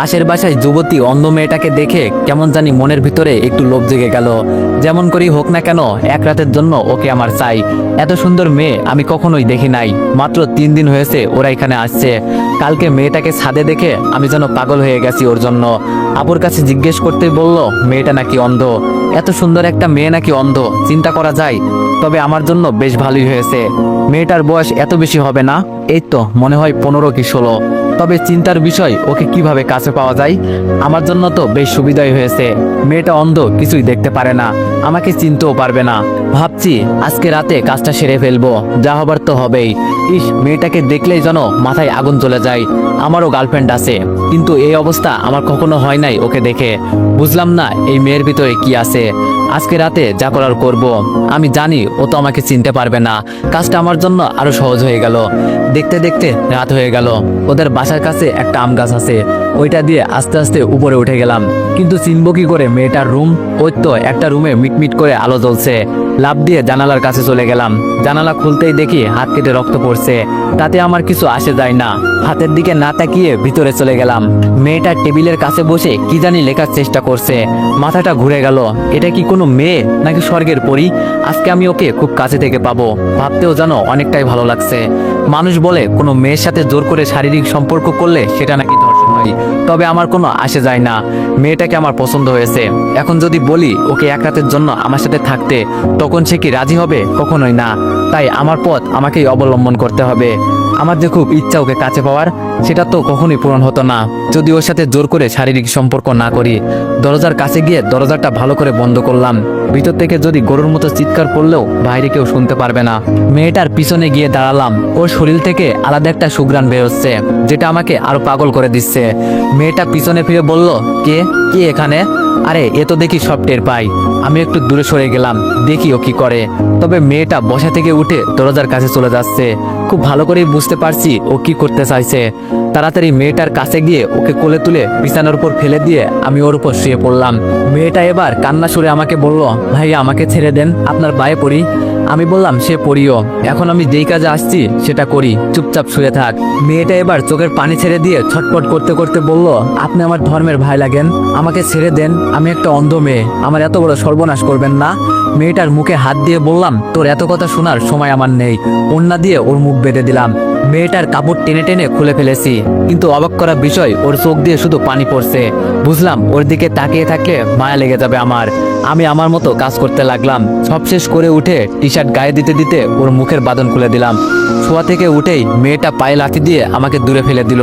পাশের বাসায় যুবতী অন্ধ মেয়েটাকে দেখে কেমন জানি মনের ভিতরে একটু লোভ জেগে গেল। যেমন করি হোক না কেন, এক রাতের জন্য ওকে আমার চাই। এত সুন্দর মেয়ে আমি কখনোই দেখি নাই। মাত্র তিন দিন হয়েছে ওরা এখানে আসছে। কালকে মেয়েটাকে ছাদে দেখে আমি যেন পাগল হয়ে গেছি ওর জন্য। আপুর কাছে জিজ্ঞেস করতে বলল, মেয়েটা নাকি অন্ধ? এত সুন্দর একটা মেয়ে নাকি অন্ধ? চিন্তা করা যায়। তবে আমার জন্য বেশ ভালোই হয়েছে। মেয়েটার বয়স এত বেশি হবে না? এই তো মনে হয় পনেরো কি ষোলো। তবে চিন্তার বিষয়, ওকে কীভাবে কাছে পাওয়া যায়? আমার জন্য তো বেশ সুবিধাই হয়েছে। মেয়েটা অন্ধ, কিছুই দেখতে পারে না। আমাকে চিনতেও পারবে না। ভাবছি, আজকে রাতে কাজটা সেরে ফেলব। যা হবার তো হবেই। ইস, মেয়েটাকে দেখলেই যেন মাথায় আগুন চলে যায়। আমারও গার্লফ্রেন্ড আছে। কিন্তু এই অবস্থা আমার কখনো হয় নাই ওকে দেখে। বুঝলাম না এই মেয়ের ভিতরে কি আছে। আজকে রাতে যা করার করব। আমি জানি ও তো আমাকে চিনতে পারবে না। কাজটা আমার জন্য আরও সহজ হয়ে গেল। দেখতে দেখতে রাত হয়ে গেল। ওদের বাসার কাছে একটা আম গাছ আছে। ওইটা দিয়ে আস্তে আস্তে উপরে উঠে গেলাম। কিন্তু চিনবো কি করে মেয়েটার রুম? ওই তো একটা রুমে মিটমিট করে আলো জ্বলছে। লাভ দিয়ে জানালার কাছে চলে গেলাম। জানালা খুলতেই দেখি হাত কেটে রক্ত পড়ছে। তাতে আমার কিছু আসে যায় না। হাতের দিকে না তাকিয়ে ভিতরে চলে গেলাম। মেয়েটা টেবিলের কাছে বসে কি জানি লেখার চেষ্টা করছে। মাথাটা ঘুরে গেল, এটা কি কোনো মেয়ে নাকি স্বর্গের পরি? আজকে আমি ওকে খুব কাছে থেকে পাবো। ভাবতেও জানো অনেকটাই ভালো লাগছে। মানুষ বলে, কোনো মেয়ের সাথে জোর করে শারীরিক সম্পর্ক করলে সেটা নাকি ধর্ষণ? হয়, তবে আমার কোনো আসে যায় না। মেয়েটাকে আমার পছন্দ হয়েছে। এখন যদি বলি, ওকে এক রাতের জন্য আমার সাথে থাকতে, তখন সে কি রাজি হবে? কখনোই না। তাই আমার পথ আমাকেই অবলম্বন করতে হবে। আমার যে খুব ইচ্ছা ওকে কাছে পাওয়ার, সেটা তো কখনোই পূরণ হতো না। যদি ওর সাথে জোর করে শারীরিক সম্পর্ক না করি, দরজার কাছে গিয়ে দরজাটা ভালো করে বন্ধ করলাম। ভিতর থেকে যদি গরুর মতো চিৎকার করলেও বাইরে কেউ শুনতে পারবে না। মেয়েটার পিছনে গিয়ে দাঁড়ালাম। ওর শরীর থেকে আলাদা একটা সুগ্রাণ বেরোচ্ছে যেটা আমাকে আরও পাগল করে দিচ্ছে। মেয়েটা পিছনে ফিরে বলল, কে? কে এখানে? আরে, এ তো দেখি সব টের পাই। আমি একটু দূরে সরে গেলাম, দেখি ও কি করে। তবে মেয়েটা বসা থেকে উঠে দরজার কাছে চলে যাচ্ছে। খুব ভালো করেই বুঝতে পারছি ও কি করতে চাইছে। তাড়াতাড়ি মেয়েটার কাছে গিয়ে ওকে কোলে তুলে বিছানার উপর ফেলে দিয়ে আমি ওর উপর শুয়ে পড়লাম। মেয়েটা এবার কান্না সুরে আমাকে বলল ভাই আমাকে ছেড়ে দেন, আপনার বায়ে পড়ি। আমি বললাম, সে পড়িও। এখন আমি যেই কাজে আসছি সেটা করি। চুপচাপ শুয়ে থাক। মেয়েটা এবার চোখের পানি ছেড়ে দিয়ে ছটপট করতে করতে বলল, আপনি আমার ধর্মের ভাই লাগেন, আমাকে ছেড়ে দেন, আমি একটা অন্ধ মেয়ে। আমার এত বড় সর্বনাশ করবেন না। মেয়েটার মুখে হাত দিয়ে বললাম, তোর এত কথা শোনার সময় আমার নেই। অন্যা দিয়ে ওর মুখ বেঁধে দিলাম। মেয়েটার কাপড় টেনে টেনে খুলে ফেলেছি। কিন্তু অবাক করা বিষয়, ওর চোখ দিয়ে শুধু পানি পড়ছে। বুঝলাম, ওর দিকে তাকিয়ে থাকলে মায়া লেগে যাবে আমার। আমি আমার মতো কাজ করতে লাগলাম। সব শেষ করে উঠে টি শার্ট গায়ে দিতে দিতে ওর মুখের বাদন খুলে দিলাম। শোয়া থেকে উঠেই মেয়েটা পায়ে লাঠি দিয়ে আমাকে দূরে ফেলে দিল।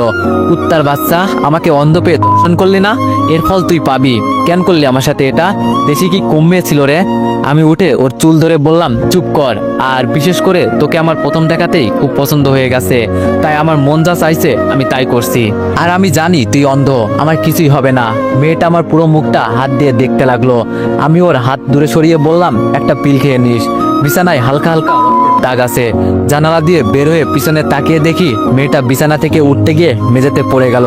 কুত্তার বাচ্চা, আমাকে অন্ধ পেয়ে দর্শন করলি না? এর ফল তুই পাবি। কেন করলি আমার সাথে এটা? দেশি কি কমে ছিল রে? আমি উঠে ওর চুল ধরে বললাম, চুপ কর। আর বিশেষ করে তোকে আমার প্রথম দেখাতেই খুব পছন্দ হয়ে গেছে। তাই আমার মন যা চাইছে, আমি তাই করছি। আর আমি জানি তুই অন্ধ, আমার কিছুই হবে না। মেয়েটা আমার পুরো মুখটা হাত দিয়ে দেখতে লাগল। আমি ওর হাত দূরে সরিয়ে বললাম, একটা পিল খেয়ে নিস। বিছানায় হালকা হালকা দাগ আছে। জানালা দিয়ে বের হয়ে পিছনে তাকিয়ে দেখি মেয়েটা বিছানা থেকে উঠতে গিয়ে মেঝেতে পড়ে গেল।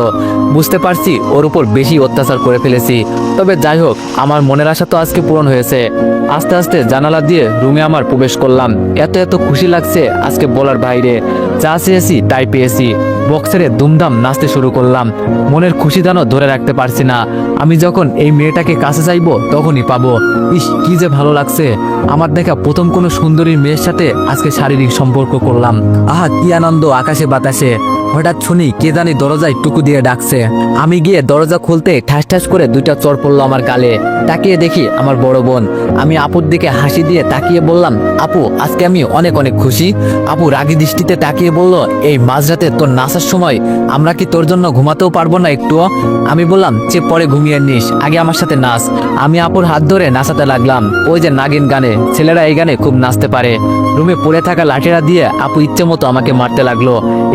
বুঝতে পারছি ওর উপর বেশি অত্যাচার করে ফেলেছি। তবে যাই হোক, আমার মনের আশা তো আজকে পূরণ হয়েছে। আস্তে আস্তে জানালা দিয়ে রুমে আমার প্রবেশ করলাম। এত এত খুশি লাগছে আজকে বলার বাইরে। যা চেয়েছি তাই পেয়েছি। বক্সেরে দুমদাম নাচতে শুরু করলাম। মনের খুশি দানও ধরে রাখতে পারছি না। আমি যখন এই মেয়েটাকে কাছে চাইব, তখনই পাবো। ইস, কি যে ভালো লাগছে। আমার দেখা প্রথম কোনো সুন্দরী মেয়ের সাথে আজকে শারীরিক সম্পর্ক করলাম। আহা, কি আনন্দ আকাশে বাতাসে। হঠাৎ শুনি কে জানি দরজায় টুকু দিয়ে ডাকছে। আমি গিয়ে দরজা খুলতে ঠাস ঠাস করে দুইটা চর পড়ল আমার গালে। তাকিয়ে দেখি আমার বড় বোন। আমি আপুর দিকে হাসি দিয়ে তাকিয়ে বললাম, আপু, আজকে আমি অনেক অনেক খুশি। আপু রাগী দৃষ্টিতে তাকিয়ে বলল, এই মাঝরাতে তোর নাচার সময় আমরা কি তোর জন্য ঘুমাতেও পারব না একটুও আমি বললাম, যে পরে ঘুমিয়ে নিস, আগে আমার সাথে নাচ। আমি আপুর হাত ধরে নাচাতে লাগলাম। ওই যে নাগিন গানে, ছেলেরা এই গানে খুব নাচতে পারে। রুমে পড়ে থাকা লাঠিরা দিয়ে আপু ইচ্ছে মতো আমাকে মারতে লাগল।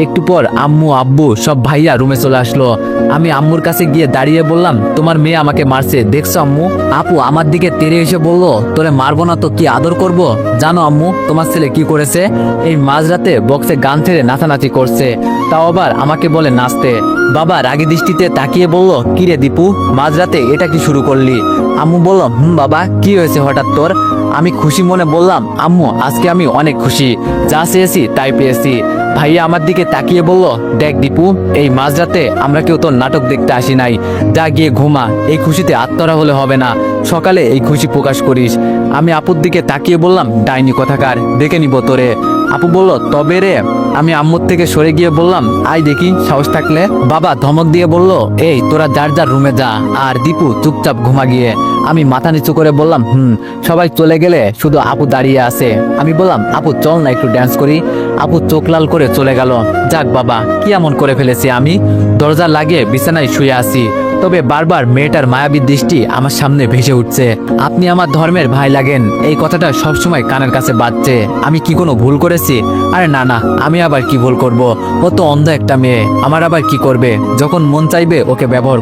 একটু পর আম্মু, আব্বু, সব ভাইয়া রুমে চলে আসলো। আমি আম্মুর কাছে গিয়ে দাঁড়িয়ে বললাম, তোমার মেয়ে আমাকে মারছে, দেখছ আম্মু? আপু আমার দিকে তেরে এসে বলল, তোরে মারবো না তো, কি আদর করব? জানো আম্মু, তোমার ছেলে কি করেছে? এই মাঝরাতে বক্সে গান ছেড়ে নাচানাচি করছে। তাও আবার আমাকে বলে নাচতে। বাবা রাগী দৃষ্টিতে তাকিয়ে বলল কিরে দীপু, মাঝরাতে এটা কি শুরু করলি? আম্মু বলল, হুম বাবা, কি হয়েছে হঠাৎ তোর? আমি খুশি মনে বললাম, আম্মু, আজকে আমি অনেক খুশি, যা চেয়েছি তাই পেয়েছি। ভাইয়া আমার দিকে তাকিয়ে বলল, দেখ দীপু, এই মাঝরাতে আমরা কেউ তোর নাটক দেখতে আসি নাই। যা গিয়ে ঘুমা, এই খুশিতে আত্মরা হলে হবে না। সকালে এই খুশি প্রকাশ করিস। আমি আপুর দিকে তাকিয়ে বললাম, ডাইনি কথাকার, দেখে নিব তোরে। আপু বলল, তবে রে? আমি আম্মুর থেকে সরে গিয়ে বললাম আই দেখি, সাহস থাকলে? বাবা ধমক দিয়ে বলল, এই, তোরা যার যার রুমে যা, আর দীপু চুপচাপ ঘুমা গিয়ে। আমি মাথা নিচু করে বললাম, হুম, সবাই চলে গেলে শুধু আপু দাঁড়িয়ে আছে। আমি বললাম, আপু, চল না একটু ড্যান্স করি। আপু চোখ লাল করে চলে গেল। যাক বাবা, কি এমন করে ফেলেছি আমি? দরজা লাগিয়ে বিছানায় শুয়ে আছি। তবে বারবার মেয়েটার মায়াবী দৃষ্টি আমার সামনে ভেসে উঠছে। আপনি আমার ধর্মের ভাই লাগেন। এই কথাটা সবসময় কানের কাছে বাজছে। আমি কি কোনো ভুল করেছি? আরে না না, আমি আবার কি ভুল করব? ও তো অন্ধ একটা মেয়ে। আমার আবার কি করবে? যখন মন চাইবে ওকে ব্যবহার